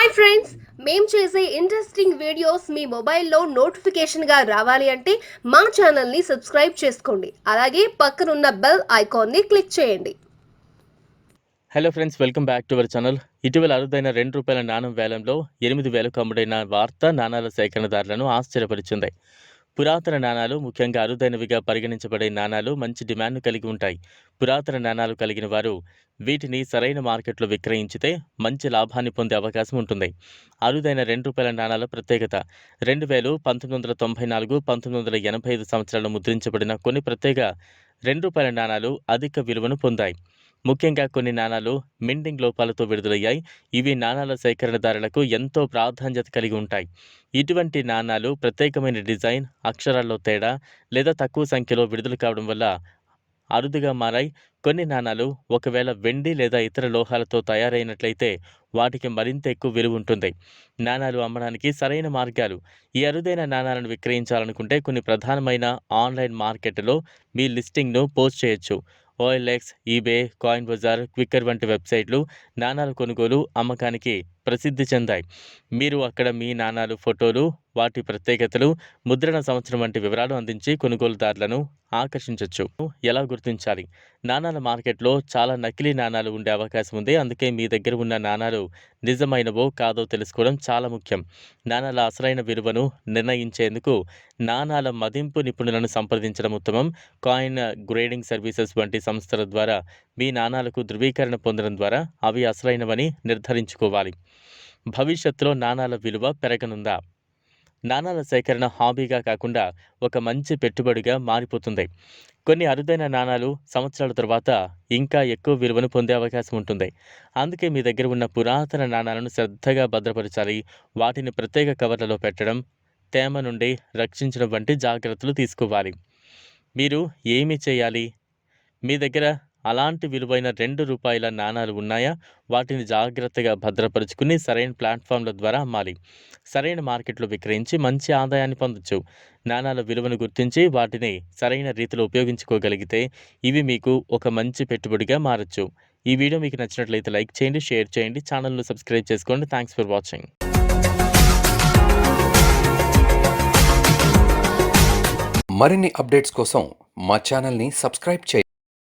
Hi friends మేము చేసే interesting videos మీ మొబైల్లో నోటిఫికేషన్గా రావాలి అంటే మా ఛానల్ని సబ్స్క్రైబ్ చేసుకోండి. అలాగే పక్కనున్న బెల్ ఐకాన్ని క్లిక్ చేయండి. Hello friends welcome back to our channel ఇటీవల అరుదైన రెండు రూపాయల నాణం వేలంలో ఎనిమిది వేలకు అమ్ముడైన వార్త నాణాల సేకరణదారులను ఆశ్చర్యపరిచింది. పురాతన నాణాలు ముఖ్యంగా అరుదైనవిగా పరిగణించబడే నాణాలు మంచి డిమాండ్ను కలిగి ఉంటాయి. పురాతన నాణాలు కలిగిన వారు వీటిని సరైన మార్కెట్లో విక్రయించితే మంచి లాభాన్ని పొందే అవకాశం ఉంటుంది. అరుదైన రెండు రూపాయల నాణాల ప్రత్యేకత. రెండు వేలు పంతొమ్మిది వందల తొంభై నాలుగు పంతొమ్మిది వందల ఎనభై ఐదు సంవత్సరాలు ముద్రించబడిన కొన్ని ప్రత్యేక రెండు రూపాయల నాణాలు అధిక విలువను పొందాయి. ముఖ్యంగా కొన్ని నాణాలు మిండింగ్ లోపాలతో విడుదలయ్యాయి. ఇవి నాణాల సేకరణదారులకు ఎంతో ప్రాధాన్యత కలిగి ఉంటాయి. ఇటువంటి నాణాలు ప్రత్యేకమైన డిజైన్ అక్షరాల్లో తేడా లేదా తక్కువ సంఖ్యలో విడుదల కావడం వల్ల అరుదుగా మారాయి. కొన్ని నాణాలు ఒకవేళ వెండి లేదా ఇతర లోహాలతో తయారైనట్లయితే వాటికి మరింత ఎక్కువ విలువ ఉంటుంది. నాణాలు అమ్మడానికి సరైన మార్గాలు. ఈ అరుదైన నాణాలను విక్రయించాలనుకుంటే కొన్ని ప్రధానమైన ఆన్లైన్ మార్కెట్లో మీ లిస్టింగ్ను పోస్ట్ చేయొచ్చు. OLX eBay Coin Bazaar Quikr వంటి వెబ్సైట్లు నాణాల కొనుగోలు అమ్మకానికి ప్రసిద్ధి చెందాయి. మీరు అక్కడ మీ నాణాలు ఫోటోలు వాటి ప్రత్యేకతలు ముద్రణ సంవత్సరం వంటి వివరాలు అందించి కొనుగోలుదారులను ఆకర్షించవచ్చు ఎలా గుర్తించాలి? నాణాల మార్కెట్లో చాలా నకిలీ నాణాలు ఉండే అవకాశం ఉంది. అందుకే మీ దగ్గర ఉన్న నాణాలు నిజమైనవో కాదో తెలుసుకోవడం చాలా ముఖ్యం. నాణాల అసలైన విలువను నిర్ణయించేందుకు నాణాల మదింపు నిపుణులను సంప్రదించడం ఉత్తమం. కాయిన్ గ్రేడింగ్ సర్వీసెస్ వంటి సంస్థల ద్వారా మీ నాణాలకు ధృవీకరణ పొందడం ద్వారా అవి అసలైనవని నిర్ధారించుకోవాలి. భవిష్యత్తులో నాణాల విలువ పెరగనుందా? నాణాల సేకరణ హాబీగా కాకుండా ఒక మంచి పెట్టుబడిగా మారిపోతుంది. కొన్ని అరుదైన నాణాలు సంవత్సరాల తర్వాత ఇంకా ఎక్కువ విలువను పొందే అవకాశం ఉంటుంది. అందుకే మీ దగ్గర ఉన్న పురాతన నాణాలను శ్రద్ధగా భద్రపరచాలి. వాటిని ప్రత్యేక కవర్లలో పెట్టడం తేమ నుండి రక్షించడం వంటి జాగ్రత్తలు తీసుకోవాలి. మీరు ఏమి చేయాలి? మీ దగ్గర అలాంటి విలువైన రెండు రూపాయల నాణాలు ఉన్నాయా? వాటిని జాగ్రత్తగా భద్రపరుచుకుని సరైన ప్లాట్ఫామ్ల ద్వారా అమ్మాలి. సరైన మార్కెట్లో విక్రయించి మంచి ఆదాయాన్ని పొందొచ్చు. నాణాల విలువను గుర్తించి వాటిని సరైన రీతిలో ఉపయోగించుకోగలిగితే ఇవి మీకు ఒక మంచి పెట్టుబడిగా మారచ్చు. ఈ వీడియో మీకు నచ్చినట్లయితే లైక్ చేయండి షేర్ చేయండి ఛానల్ను సబ్స్క్రైబ్ చేసుకోండి. Thanks for watching. మరిన్ని అప్డేట్స్ కోసం మా ఛానల్ని సబ్స్క్రైబ్ చేయండి.